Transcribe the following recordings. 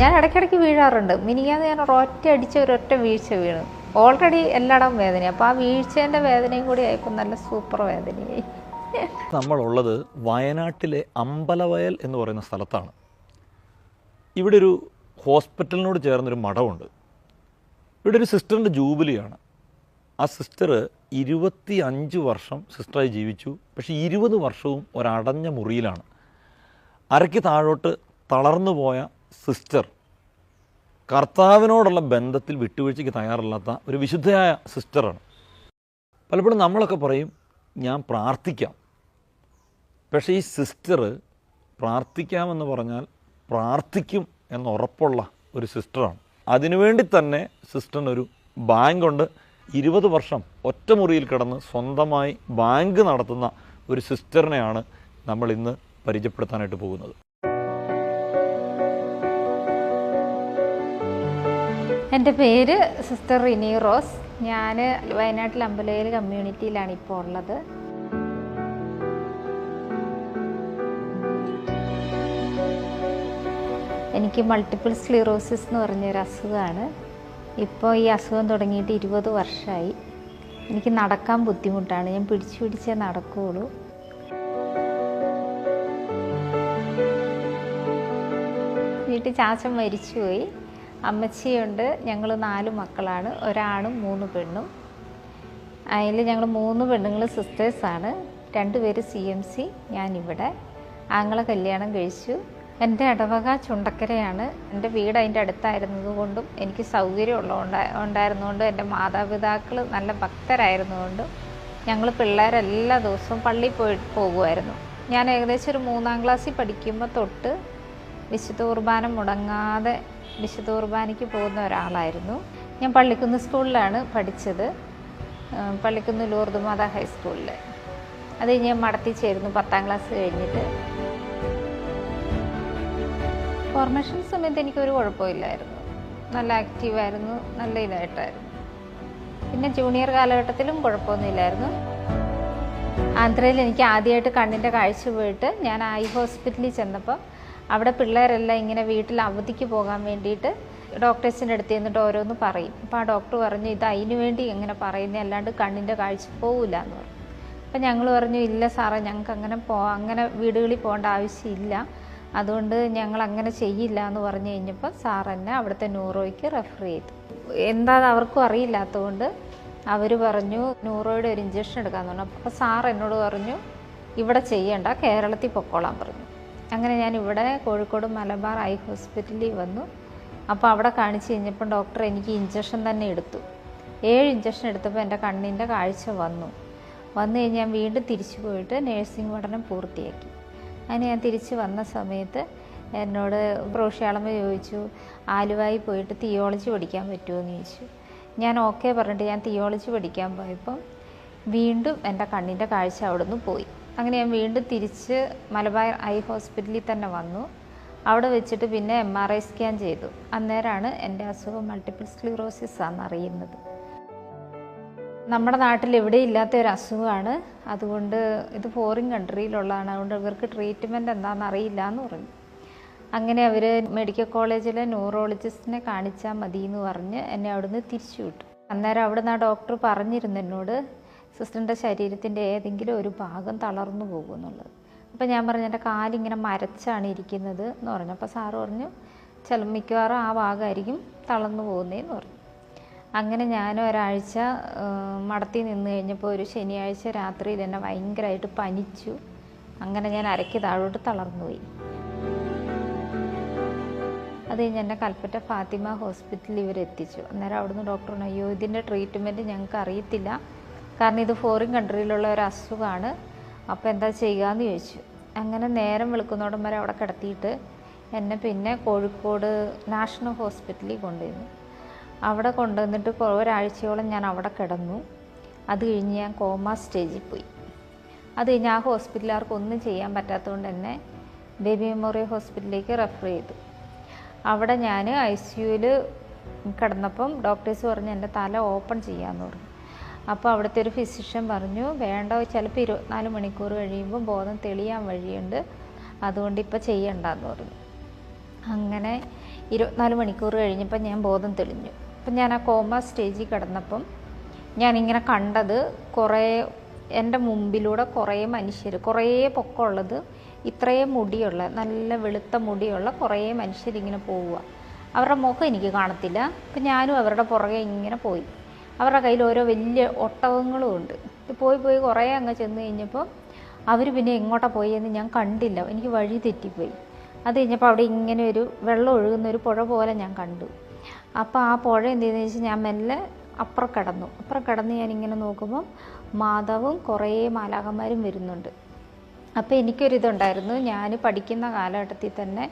ഞാൻ ഇടയ്ക്കിടയ്ക്ക് വീഴാറുണ്ട്. മിനിയാന്ന് ഞാൻ ഒരൊറ്റ അടിച്ച ഒരൊറ്റ വീഴ്ച വീണു. ഓൾറെഡി എല്ലായിടവും വേദന അപ്പോൾ ആ വീഴ്ചേന്റെ വേദനയും കൂടി ആയപ്പോൾ നല്ല സൂപ്പർ വേദനയായി. നമ്മളുള്ളത് വയനാട്ടിലെ അമ്പലവയൽ എന്ന് പറയുന്ന സ്ഥലത്താണ്. ഇവിടെ ഒരു ഹോസ്പിറ്റലിനോട് ചേർന്നൊരു മഠമുണ്ട്. ഇവിടെ ഒരു സിസ്റ്ററിന്റെ ജൂബിലിയാണ്. ആ സിസ്റ്റർ ഇരുപത്തി അഞ്ച് വർഷം സിസ്റ്ററായി ജീവിച്ചു. പക്ഷേ ഇരുപത് വർഷവും ഒരടഞ്ഞ മുറിയിലാണ്. അരയ്ക്ക് താഴോട്ട് തളർന്നു പോയ സിസ്റ്റർ കർത്താവിനോടുള്ള ബന്ധത്തിൽ വിട്ടുവീഴ്ചയ്ക്ക് തയ്യാറല്ലാത്ത ഒരു വിശുദ്ധയായ സിസ്റ്ററാണ്. പലപ്പോഴും നമ്മളൊക്കെ പറയും ഞാൻ പ്രാർത്ഥിക്കാം. പക്ഷേ ഈ സിസ്റ്റർ പ്രാർത്ഥിക്കാമെന്ന് പറഞ്ഞാൽ പ്രാർത്ഥിക്കും എന്ന് ഉറപ്പുള്ള ഒരു സിസ്റ്ററാണ്. അതിനുവേണ്ടി തന്നെ സിസ്റ്ററിനൊരു ബാങ്കുണ്ട്. ഇരുപത് വർഷം ഒറ്റമുറിയിൽ കിടന്ന് സ്വന്തമായി ബാങ്ക് നടത്തുന്ന ഒരു സിസ്റ്ററിനെയാണ് നമ്മൾ ഇന്ന് പരിചയപ്പെടുത്താനായിട്ട് പോകുന്നത്. എന്റെ പേര് സിസ്റ്റർ റിനി റോസ്. ഞാൻ വയനാട്ടിൽ അമ്പലയിൽ കമ്മ്യൂണിറ്റിയിലാണ് ഇപ്പോൾ ഉള്ളത്. എനിക്ക് മൾട്ടിപ്പിൾ സ്ലിറോസിസ് എന്ന് പറഞ്ഞൊരു അസുഖമാണ്. ഇപ്പോൾ ഈ അസുഖം തുടങ്ങിയിട്ട് ഇരുപത് വർഷമായി. എനിക്ക് നടക്കാൻ ബുദ്ധിമുട്ടാണ്. ഞാൻ പിടിച്ചു പിടിച്ചേ നടക്കുകയുള്ളൂ. വീട്ടിൽ ചാച്ചൻ മരിച്ചുപോയി. അമ്മച്ചിയുണ്ട്. ഞങ്ങൾ നാല് മക്കളാണ്. ഒരാണും മൂന്ന് പെണ്ണും. അതിൽ ഞങ്ങൾ മൂന്ന് പെണ്ണുങ്ങൾ സിസ്റ്റേഴ്സാണ്. രണ്ടുപേര് സി എം സി ഞാനിവിടെ. ആങ്ങളെ കല്യാണം കഴിച്ചു. എന്റെ ഇടവക ചുണ്ടക്കരയാണ്. എന്റെ വീട് അതിന്റെ അടുത്തായിരുന്നത് കൊണ്ടും എനിക്ക് സൗകര്യമുള്ള ഉണ്ടായിരുന്നുകൊണ്ടും എന്റെ മാതാപിതാക്കൾ നല്ല ഭക്തരായിരുന്നുകൊണ്ടും ഞങ്ങൾ പിള്ളേരെല്ലാ ദിവസവും പള്ളിയിൽ പോയി പോകുമായിരുന്നു. ഞാൻ ഏകദേശം ഒരു മൂന്നാം ക്ലാസ്സിൽ പഠിക്കുമ്പോൾ തൊട്ട് വിശുദ്ധ കുർബാന മുടങ്ങാതെ വിശുദ്ധ കുർബാനയ്ക്ക് പോകുന്ന ഒരാളായിരുന്നു. ഞാൻ പള്ളിക്കുന്ന് സ്കൂളിലാണ് പഠിച്ചത്. പള്ളിക്കുന്ന് ലൂർദ് മാത ഹൈസ്കൂളിൽ അത് ഞാൻ മടത്തി ചേരുന്നു പത്താം ക്ലാസ് കഴിഞ്ഞിട്ട്. ഫോർമേഷൻ സമയത്ത് എനിക്കൊരു കുഴപ്പമില്ലായിരുന്നു. നല്ല ആക്റ്റീവായിരുന്നു നല്ല ഇതായിട്ടായിരുന്നു. പിന്നെ ജൂനിയർ കാലഘട്ടത്തിലും കുഴപ്പമൊന്നുമില്ലായിരുന്നു. ആന്ധ്രയിൽ എനിക്ക് ആദ്യമായിട്ട് കണ്ണിന്റെ കാഴ്ച പോയിട്ട് ഞാൻ ഐ ഹോസ്പിറ്റലിൽ ചെന്നപ്പോൾ അവിടെ പിള്ളേരെല്ലാം ഇങ്ങനെ വീട്ടിൽ അവധിക്ക് പോകാൻ വേണ്ടിയിട്ട് ഡോക്ടേഴ്സിന്റെ അടുത്ത് ചെന്നിട്ട് ഓരോന്ന് പറയും. അപ്പോൾ ആ ഡോക്ടർ പറഞ്ഞു ഇത് അതിന് വേണ്ടി ഇങ്ങനെ പറയുന്നത് അല്ലാണ്ട് കണ്ണിന്റെ കാഴ്ച പോവില്ല എന്ന് പറഞ്ഞു. അപ്പം ഞങ്ങൾ പറഞ്ഞു ഇല്ല സാറേ ഞങ്ങൾക്ക് അങ്ങനെ പോ അങ്ങനെ വീടുകളിൽ പോകേണ്ട ആവശ്യമില്ല. അതുകൊണ്ട് ഞങ്ങൾ അങ്ങനെ ചെയ്യില്ല എന്ന് പറഞ്ഞു കഴിഞ്ഞപ്പോൾ സാർ എന്നെ അവിടുത്തെ ന്യൂറോയ്ക്ക് റെഫർ ചെയ്തു. എന്താണെന്ന് അവർക്കും അറിയില്ലാത്തതുകൊണ്ട് അവർ പറഞ്ഞു ന്യൂറോയുടെ ഒരു ഇഞ്ചക്ഷൻ എടുക്കാമെന്ന് പറഞ്ഞു. അപ്പോൾ സാർ എന്നോട് പറഞ്ഞു ഇവിടെ ചെയ്യേണ്ട കേരളത്തിൽ പൊക്കോളാൻ പറഞ്ഞു. അങ്ങനെ ഞാൻ ഇവിടെ കോഴിക്കോട് മലബാർ ഐ ഹോസ്പിറ്റലിൽ വന്നു. അപ്പോൾ അവിടെ കാണിച്ച് കഴിഞ്ഞപ്പോൾ ഡോക്ടർ എനിക്ക് ഇഞ്ചക്ഷൻ തന്നെ എടുത്തു. ഏഴ് ഇഞ്ചക്ഷൻ എടുത്തപ്പോൾ എന്റെ കണ്ണിന്റെ കാഴ്ച വന്നു. വന്നു കഴിഞ്ഞ് ഞാൻ വീണ്ടും തിരിച്ചു പോയിട്ട് നേഴ്സിംഗ് പഠനം പൂർത്തിയാക്കി. അങ്ങനെ ഞാൻ തിരിച്ച് വന്ന സമയത്ത് എന്നോട് പ്രോഷിയാളമ്മ ചോദിച്ചു ആലുവായി പോയിട്ട് തിയോളജി പഠിക്കാൻ പറ്റുമോ? എന്ന് ചോദിച്ചു. ഞാൻ ഓക്കെ പറഞ്ഞിട്ട് ഞാൻ തിയോളജി പഠിക്കാൻ പോയപ്പം വീണ്ടും എന്റെ കണ്ണിന്റെ കാഴ്ച അവിടുന്ന് പോയി. അങ്ങനെ ഞാൻ വീണ്ടും തിരിച്ച് മലബാർ ഐ ഹോസ്പിറ്റലിൽ തന്നെ വന്നു. അവിടെ വെച്ചിട്ട് പിന്നെ എം ആർ ഐ സ്കാൻ ചെയ്തു. അന്നേരമാണ് എന്റെ അസുഖം മൾട്ടിപ്പിൾ സ്ക്ലിറോസിസ് ആണെന്ന് അറിയുന്നത്. നമ്മുടെ നാട്ടിൽ എവിടെ ഇല്ലാത്ത ഒരു അസുഖമാണ്. അതുകൊണ്ട് ഇത് ഫോറിൻ കൺട്രിയിലുള്ളതാണ് അതുകൊണ്ട് ഇവർക്ക് ട്രീറ്റ്മെന്റ് എന്താണെന്ന് അറിയില്ല എന്ന് പറഞ്ഞു. അങ്ങനെ അവർ മെഡിക്കൽ കോളേജിലെ ന്യൂറോളജിസ്റ്റിനെ കാണിച്ചാൽ മതി എന്ന് പറഞ്ഞ് എന്നെ അവിടുന്ന് തിരിച്ചു വിട്ടു. അന്നേരം അവിടുന്ന് ആ ഡോക്ടർ പറഞ്ഞിരുന്നു എന്നോട് സിസ്റ്ററിന്റെ ശരീരത്തിന്റെ ഏതെങ്കിലും ഒരു ഭാഗം തളർന്നു പോകുമെന്നുള്ളത് അപ്പോൾ ഞാൻ പറഞ്ഞു എന്റെ കാലിങ്ങനെ മരച്ചാണ് ഇരിക്കുന്നത് എന്ന് പറഞ്ഞു. അപ്പോൾ സാറ് പറഞ്ഞു ചില മിക്കവാറും ആ ഭാഗമായിരിക്കും തളർന്നു പോകുന്നതെന്ന് പറഞ്ഞു. അങ്ങനെ ഞാൻ ഒരാഴ്ച മടത്തി നിന്ന് കഴിഞ്ഞപ്പോൾ ഒരു ശനിയാഴ്ച രാത്രിയിൽ എന്നെ ഭയങ്കരമായിട്ട് പനിച്ചു. അങ്ങനെ ഞാൻ അരയ്ക്ക് താഴോട്ട് തളർന്നുപോയി അത് കഴിഞ്ഞ് എന്നെ കൽപ്പറ്റ ഫാത്തിമ ഹോസ്പിറ്റലിൽ ഇവരെത്തിച്ചു. അന്നേരം അവിടുന്ന് ഡോക്ടർ പറഞ്ഞു അയ്യോ ഇതിന്റെ ട്രീറ്റ്മെന്റ് ഞങ്ങൾക്ക് അറിയത്തില്ല കാരണം ഇത് ഫോറിൻ കൺട്രിയിലുള്ള ഒരു അസുഖമാണ് അപ്പോൾ എന്താ ചെയ്യുകയെന്ന് ചോദിച്ചു. അങ്ങനെ നേരം വെളുക്കുന്നോടം വരെ അവിടെ കിടത്തിയിട്ട് എന്നെ പിന്നെ കോഴിക്കോട് നാഷണൽ ഹോസ്പിറ്റലിൽ കൊണ്ടുവന്നു. അവിടെ കൊണ്ടുവന്നിട്ട് ഒരാഴ്ചയോളം ഞാൻ അവിടെ കിടന്നു. അത് കഴിഞ്ഞ് ഞാൻ കോമ സ്റ്റേജിൽ പോയി. അത് കഴിഞ്ഞ് ആ ഹോസ്പിറ്റലുകാർക്ക് ഒന്നും ചെയ്യാൻ പറ്റാത്തതുകൊണ്ട് എന്നെ ബേബി മെമ്മോറിയൽ ഹോസ്പിറ്റലിലേക്ക് റെഫർ ചെയ്തു. അവിടെ ഞാൻ ഐ സി യുവിൽ കിടന്നപ്പം ഡോക്ടേഴ്സ് പറഞ്ഞ് എന്റെ തല ഓപ്പൺ ചെയ്യാമെന്ന് പറഞ്ഞു. അപ്പോൾ അവിടുത്തെ ഒരു ഫിസിഷ്യൻ പറഞ്ഞു വേണ്ട ചിലപ്പോൾ ഇരുപത്തിനാല് മണിക്കൂർ കഴിയുമ്പോൾ ബോധം തെളിയാൻ വഴിയുണ്ട്. അതുകൊണ്ട് ഇപ്പോൾ ചെയ്യണ്ടെന്ന് പറഞ്ഞു. അങ്ങനെ ഇരുപത്തിനാല് മണിക്കൂർ കഴിഞ്ഞപ്പോൾ ഞാൻ ബോധം തെളിഞ്ഞു. അപ്പം ഞാൻ ആ കോമ സ്റ്റേജിൽ കിടന്നപ്പം ഞാനിങ്ങനെ കണ്ടത് കുറേ എന്റെ മുമ്പിലൂടെ കുറേ മനുഷ്യർ കുറേ പൊക്കമുള്ളത് ഇത്രയും മുടിയുള്ള നല്ല വെളുത്ത മുടിയുള്ള കുറേ മനുഷ്യരിങ്ങനെ പോവുക. അവരുടെ മുഖം എനിക്ക് കാണത്തില്ല. അപ്പം ഞാനും അവരുടെ പുറകെ ഇങ്ങനെ പോയി. അവരുടെ കയ്യിൽ ഓരോ വലിയ ഒട്ടകങ്ങളും ഉണ്ട്. പോയി പോയി കുറേ അങ്ങ് ചെന്ന് കഴിഞ്ഞപ്പോൾ അവർ പിന്നെ എങ്ങോട്ടാണ് പോയെന്ന് ഞാൻ കണ്ടില്ല. എനിക്ക് വഴി തെറ്റിപ്പോയി. അത് കഴിഞ്ഞപ്പോൾ അവിടെ ഇങ്ങനെ ഒരു വെള്ളം ഒഴുകുന്ന ഒരു പുഴ പോലെ ഞാൻ കണ്ടു. അപ്പോൾ ആ പുഴ എന്ത് ചെയ്തെന്ന് വെച്ചാൽ ഞാൻ മെല്ലെ അപ്പുറം കിടന്നു. അപ്പുറം കിടന്ന് ഞാൻ ഇങ്ങനെ നോക്കുമ്പം മാധവും കുറേ മാലാകന്മാരും വരുന്നുണ്ട്. അപ്പോൾ എനിക്കൊരിതുണ്ടായിരുന്നു. ഞാൻ പഠിക്കുന്ന കാലഘട്ടത്തിൽ തന്നെ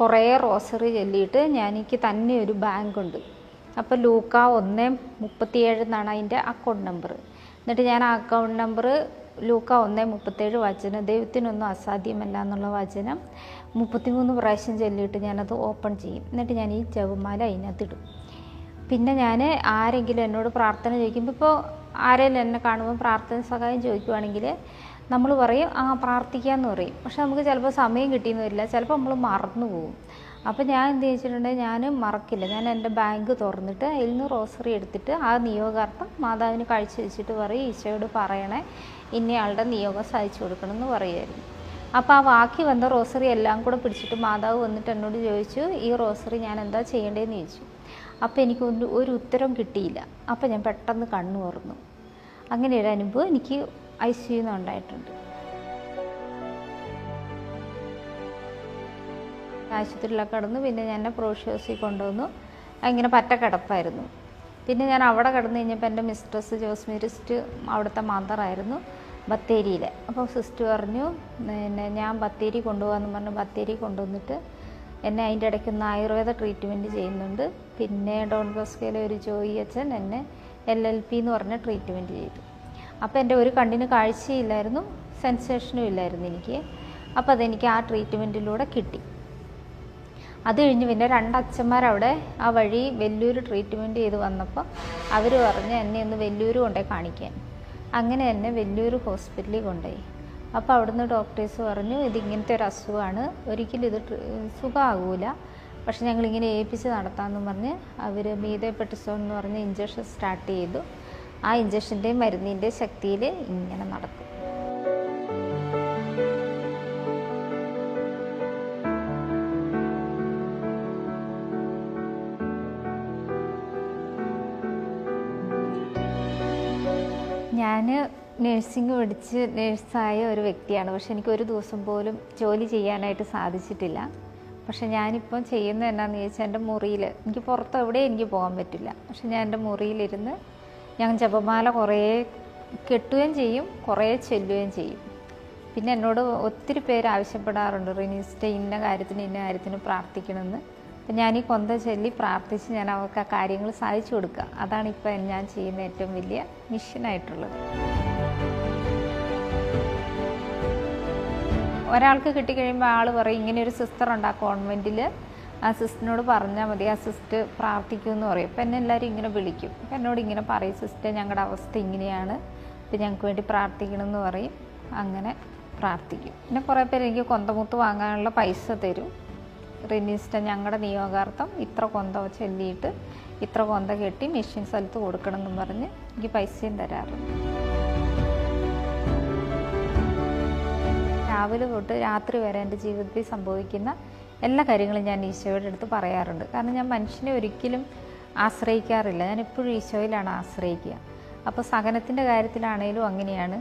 കുറേ റോസറി ചൊല്ലിയിട്ട് ഞാൻ എനിക്ക് തന്നെ ഒരു ബാങ്ക് ഉണ്ട് അപ്പോൾ ലൂക്ക ഒന്ന് മുപ്പത്തിയേഴ് എന്നാണ് അതിന്റെ അക്കൗണ്ട് നമ്പർ എന്നിട്ട് ഞാൻ ആ അക്കൗണ്ട് നമ്പർ ലൂക്ക ഒന്ന് മുപ്പത്തേഴ് വചനം ദൈവത്തിനൊന്നും അസാധ്യമല്ല എന്നുള്ള വചനം മുപ്പത്തിമൂന്ന് പ്രാവശ്യം ചൊല്ലിയിട്ട് ഞാനത് ഓപ്പൺ ചെയ്യും. എന്നിട്ട് ഞാൻ ഈ ജപമാല അതിനകത്തിടും പിന്നെ ഞാൻ ആരെങ്കിലും എന്നോട് പ്രാർത്ഥന ചോദിക്കുമ്പോൾ ഇപ്പോൾ ആരെങ്കിലും എന്നെ കാണുമ്പോൾ പ്രാർത്ഥന സഹായം ചോദിക്കുവാണെങ്കിൽ നമ്മൾ പറയും ആ പ്രാർത്ഥിക്കാമെന്ന് പറയും. പക്ഷെ നമുക്ക് ചിലപ്പോൾ സമയം കിട്ടിയെന്ന് വരില്ല. ചിലപ്പോൾ നമ്മൾ മറന്നു പോകും അപ്പോൾ ഞാൻ എന്ത് ചെയ്തിട്ടുണ്ടെങ്കിൽ ഞാൻ മറക്കില്ല. ഞാൻ എന്റെ ബാങ്ക് തുറന്നിട്ട് അതിൽ നിന്ന് റോസറി എടുത്തിട്ട് ആ നിയോഗാർത്ഥം മാതാവിന് കഴിച്ചു വെച്ചിട്ട് പറയും ഈശോയോട് പറയണേ ഇന്നയാളുടെ നിയോഗം സാധിച്ചു കൊടുക്കണം എന്ന് പറയുമായിരുന്നു. അപ്പോൾ ആ ബാക്കി വന്ന റോസറി എല്ലാം കൂടെ പിടിച്ചിട്ട് മാതാവ് വന്നിട്ട് എന്നോട് ചോദിച്ചു ഈ റോസറി ഞാൻ എന്താ ചെയ്യേണ്ടതെന്ന് ചോദിച്ചു. അപ്പോൾ എനിക്ക് ഒരു ഉത്തരം കിട്ടിയില്ല. അപ്പോൾ ഞാൻ പെട്ടെന്ന് കണ്ണു തുറന്നു അങ്ങനെ ഒരു അനുഭവം എനിക്ക് ഐ സി ഉണ്ടായിട്ടുണ്ട് ആശുപത്രിയിലൊക്കെ കിടന്നു. പിന്നെ ഞാൻ പ്രോഷ്യോസിൽ കൊണ്ടുവന്നു. അങ്ങനെ പറ്റ കിടപ്പായിരുന്നു പിന്നെ ഞാൻ അവിടെ കിടന്നു കഴിഞ്ഞപ്പോൾ എന്റെ മിസ്ട്രസ് ജോസ്മിരിസ്റ്റ് അവിടുത്തെ മദറായിരുന്നു ബത്തേരിയിലെ. അപ്പോൾ സിസ്റ്റർ പറഞ്ഞു പിന്നെ ഞാൻ ബത്തേരി കൊണ്ടുപോകാമെന്ന് പറഞ്ഞു. ബത്തേരി കൊണ്ടുവന്നിട്ട് എന്നെ അതിന്റെ ഇടയ്ക്ക് ഒന്ന് ആയുർവേദ ട്രീറ്റ്മെന്റ് ചെയ്യുന്നുണ്ട്. പിന്നെ ഡോൺ ബോസ്കയിലെ ഒരു ജോയി അച്ഛൻ എന്നെ എൽ എൽ പി എന്ന് പറഞ്ഞ ട്രീറ്റ്മെന്റ് ചെയ്തു. അപ്പോൾ എന്റെ ഒരു കണ്ണിന് കാഴ്ചയില്ലായിരുന്നു സെൻസേഷനും ഇല്ലായിരുന്നു എനിക്ക്. അപ്പോൾ അതെനിക്ക് ആ ട്രീറ്റ്മെന്റിലൂടെ കിട്ടി. അത് കഴിഞ്ഞ് പിന്നെ രണ്ട് അച്ഛന്മാരവിടെ ആ വഴി വെല്ലൂർ ട്രീറ്റ്മെന്റ് ചെയ്ത് വന്നപ്പോൾ അവർ പറഞ്ഞ് എന്നെ ഒന്ന് വെല്ലൂർ കൊണ്ടുപോയി കാണിക്കാൻ. അങ്ങനെ എന്നെ വെല്ലൂർ ഹോസ്പിറ്റലിൽ കൊണ്ടുപോയി അപ്പോൾ അവിടുന്ന് ഡോക്ടേഴ്സ് പറഞ്ഞു ഇത് ഇങ്ങനത്തെ ഒരു അസുഖമാണ് ഒരിക്കലും ഇത് സുഖമാകൂല പക്ഷെ ഞങ്ങളിങ്ങനെ ഏൽപ്പിച്ച് നടത്താമെന്ന് പറഞ്ഞ് അവർ മീതപ്പെട്ടിസോൺ എന്ന് പറഞ്ഞ് ഇഞ്ചക്ഷൻ സ്റ്റാർട്ട് ചെയ്തു. ആ ഇഞ്ചക്ഷന്റെയും മരുന്നിന്റെയും ശക്തിയിൽ ഇങ്ങനെ നടക്കും. നഴ്സിംഗ് പഠിച്ച് നേഴ്സായ ഒരു വ്യക്തിയാണ്. പക്ഷെ എനിക്ക് ഒരു ദിവസം പോലും ജോലി ചെയ്യാനായിട്ട് സാധിച്ചിട്ടില്ല. പക്ഷെ ഞാനിപ്പം ചെയ്യുന്നത് എന്നാന്ന് ചോദിച്ചാൽ എന്റെ മുറിയിൽ എനിക്ക് പുറത്ത് എവിടെയും എനിക്ക് പോകാൻ പറ്റില്ല. പക്ഷെ ഞാൻ എന്റെ മുറിയിലിരുന്ന് ഞാൻ ജപമാല കുറേ കെട്ടുകയും ചെയ്യും കുറേ ചെല്ലുകയും ചെയ്യും. പിന്നെ എന്നോട് ഒത്തിരി പേര് ആവശ്യപ്പെടാറുണ്ട് റിനീസ്റ്റ് ഇന്ന കാര്യത്തിന് ഇന്ന കാര്യത്തിന് പ്രാർത്ഥിക്കണമെന്ന്. അപ്പം ഞാൻ ഈ കൊന്ത ചൊല്ലി പ്രാർത്ഥിച്ച് ഞാൻ അവർക്ക് ആ കാര്യങ്ങൾ സാധിച്ചു കൊടുക്കുക. അതാണ് ഇപ്പം ഞാൻ ചെയ്യുന്ന ഏറ്റവും വലിയ മിഷനായിട്ടുള്ളത് ഒരാൾക്ക് കിട്ടിക്കഴിയുമ്പോൾ ആൾ പറയും ഇങ്ങനെ ഒരു സിസ്റ്റർ ഉണ്ട് ആ കോൺവെന്റിൽ ആ സിസ്റ്ററിനോട് പറഞ്ഞാൽ മതി. ആ സിസ്റ്റർ പ്രാർത്ഥിക്കുമെന്ന് പറയും. അപ്പം എന്നെ എല്ലാവരും ഇങ്ങനെ വിളിക്കും. അപ്പം എന്നോട് ഇങ്ങനെ പറയും സിസ്റ്റർ ഞങ്ങളുടെ അവസ്ഥ ഇങ്ങനെയാണ്. ഇപ്പം ഞങ്ങൾക്ക് വേണ്ടി പ്രാർത്ഥിക്കണമെന്ന് പറയും. അങ്ങനെ പ്രാർത്ഥിക്കും. പിന്നെ കുറേ പേര് എനിക്ക് കൊന്തമുത്ത് വാങ്ങാനുള്ള പൈസ തരും. റിനിസ്റ്റ ഞങ്ങളുടെ നിയോഗാർത്ഥം ഇത്ര കൊന്ത ചൊല്ലിയിട്ട് ഇത്ര കൊന്ത കെട്ടി മെഷീൻ സ്ഥലത്ത് കൊടുക്കണം എന്നും പറഞ്ഞ് എനിക്ക് പൈസയും തരാറുണ്ട്. രാവിലെ തൊട്ട് രാത്രി വരെ എന്റെ ജീവിതത്തിൽ സംഭവിക്കുന്ന എല്ലാ കാര്യങ്ങളും ഞാൻ ഈശോയുടെ അടുത്ത് പറയാറുണ്ട്. കാരണം ഞാൻ മനുഷ്യനെ ഒരിക്കലും ആശ്രയിക്കാറില്ല. ഞാൻ എപ്പോഴും ഈശോയിലാണ് ആശ്രയിക്കുക. അപ്പോൾ സഹനത്തിന്റെ കാര്യത്തിലാണേലും അങ്ങനെയാണ്.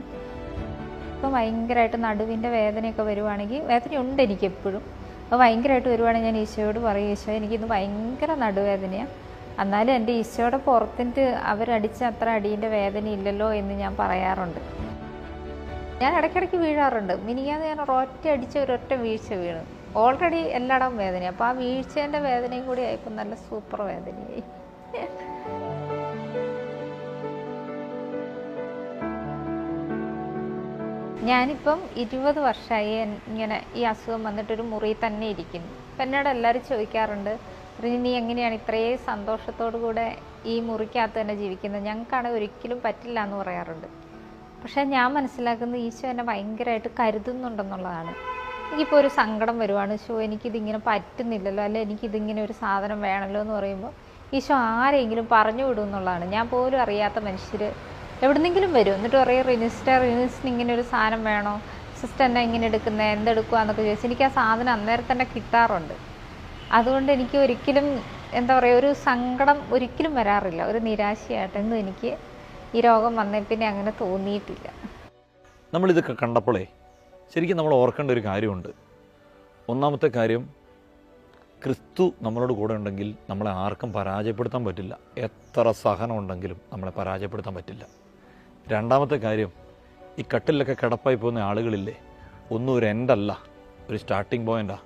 ഇപ്പോൾ ഭയങ്കരമായിട്ട് നടുവിന്റെ വേദനയൊക്കെ വരുവാണെങ്കിൽ വേദനയുണ്ട് എനിക്ക് എപ്പോഴും അപ്പോൾ ഭയങ്കരമായിട്ട് വരുവാണെങ്കിൽ ഞാൻ ഈശോയോട് പറയും ഈശോ എനിക്കിന്ന് ഭയങ്കര നടുവേദനയാണ് എന്നാലും എന്റെ ഈശോയുടെ പുറത്തിന്റെ അവരടിച്ച അത്ര അടീന്റെ വേദന ഇല്ലല്ലോ എന്ന് ഞാൻ പറയാറുണ്ട്. ഞാൻ ഇടയ്ക്കിടയ്ക്ക് വീഴാറുണ്ട്. മിനിയാന്ന് ഞാൻ ഒരൊറ്റ അടിച്ച ഒരൊറ്റ വീഴ്ച വീണു. ഓൾറെഡി എല്ലായിടം വേദനയാണ് അപ്പോൾ ആ വീഴ്ചേന്റെ വേദനയും കൂടി ആയപ്പോൾ നല്ല സൂപ്പർ വേദനയായി. ഞാനിപ്പം ഇരുപത് വർഷമായി ഇങ്ങനെ ഈ അസുഖം വന്നിട്ടൊരു മുറി തന്നെ ഇരിക്കുന്നു. അപ്പം എന്നോട് എല്ലാവരും ചോദിക്കാറുണ്ട് നീ എങ്ങനെയാണ് ഇത്രയും സന്തോഷത്തോടു കൂടെ ഈ മുറിക്കകത്ത് തന്നെ ജീവിക്കുന്നത്? ഞങ്ങൾക്കാണെങ്കിൽ ഒരിക്കലും പറ്റില്ല എന്ന് പറയാറുണ്ട്. പക്ഷേ ഞാൻ മനസ്സിലാക്കുന്നത് ഈശോ എന്നെ ഭയങ്കരമായിട്ട് കരുതുന്നുണ്ടെന്നുള്ളതാണ്. എനിക്കിപ്പോൾ ഒരു സങ്കടം വരുവാണ്. ഷോ എനിക്കിതിങ്ങനെ പറ്റുന്നില്ലല്ലോ അല്ലെ എനിക്കിതിങ്ങനെ ഒരു സാധനം വേണമല്ലോ എന്ന് പറയുമ്പോൾ ഈശോ ആരെങ്കിലും പറഞ്ഞു വിടും എന്നുള്ളതാണ്. ഞാൻ പോലും അറിയാത്ത മനുഷ്യർ എവിടുന്നെങ്കിലും വരും. എന്നിട്ട് പറയും റിനിസ്റ്റർ റിനിസ്റ്റിന് ഇങ്ങനെ ഒരു സാധനം വേണോ? സിസ്റ്റർ എന്നാ ഇങ്ങനെ എടുക്കുന്നത് എന്തെടുക്കുക എന്നൊക്കെ ചോദിച്ചു എനിക്ക് ആ സാധനം അന്നേരം തന്നെ കിട്ടാറുണ്ട്. അതുകൊണ്ട് എനിക്ക് ഒരിക്കലും എന്താ പറയുക ഒരു സങ്കടം ഒരിക്കലും വരാറില്ല. ഒരു നിരാശയായിട്ടൊന്നും എനിക്ക് ഈ രോഗം വന്നേ പിന്നെ അങ്ങനെ തോന്നിയിട്ടില്ല. നമ്മളിതൊക്കെ കണ്ടപ്പോഴേ ശരിക്കും നമ്മൾ ഓർക്കേണ്ട ഒരു കാര്യമുണ്ട്. ഒന്നാമത്തെ കാര്യം ക്രിസ്തു നമ്മളോട് കൂടെ ഉണ്ടെങ്കിൽ നമ്മളെ ആർക്കും പരാജയപ്പെടുത്താൻ പറ്റില്ല. എത്ര സഹനം ഉണ്ടെങ്കിലും നമ്മളെ പരാജയപ്പെടുത്താൻ പറ്റില്ല. രണ്ടാമത്തെ കാര്യം ഈ കട്ടിലൊക്കെ കിടപ്പായി പോകുന്ന ആളുകളില്ലേ ഒന്നും ഒരു എൻഡല്ല ഒരു സ്റ്റാർട്ടിംഗ് പോയിന്റാ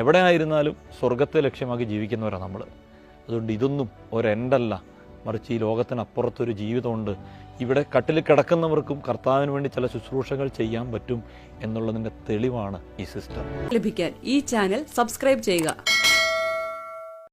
എവിടെ ആയിരുന്നാലും സ്വർഗത്തെ ലക്ഷ്യമാക്കി ജീവിക്കുന്നവരാണ് നമ്മൾ അതുകൊണ്ട് ഇതൊന്നും ഒരു എൻഡല്ല മറിച്ച് ഈ ലോകത്തിനപ്പുറത്തൊരു ജീവിതമുണ്ട്. ഇവിടെ കട്ടിൽ കിടക്കുന്നവർക്കും കർത്താവിന് വേണ്ടി ചില ശുശ്രൂഷകൾ ചെയ്യാൻ പറ്റും എന്നുള്ളതിന്റെ തെളിവാണ് ഈ സിസ്റ്റം. ലഭിക്കാൻ ഈ ചാനൽ സബ്സ്ക്രൈബ് ചെയ്യുക.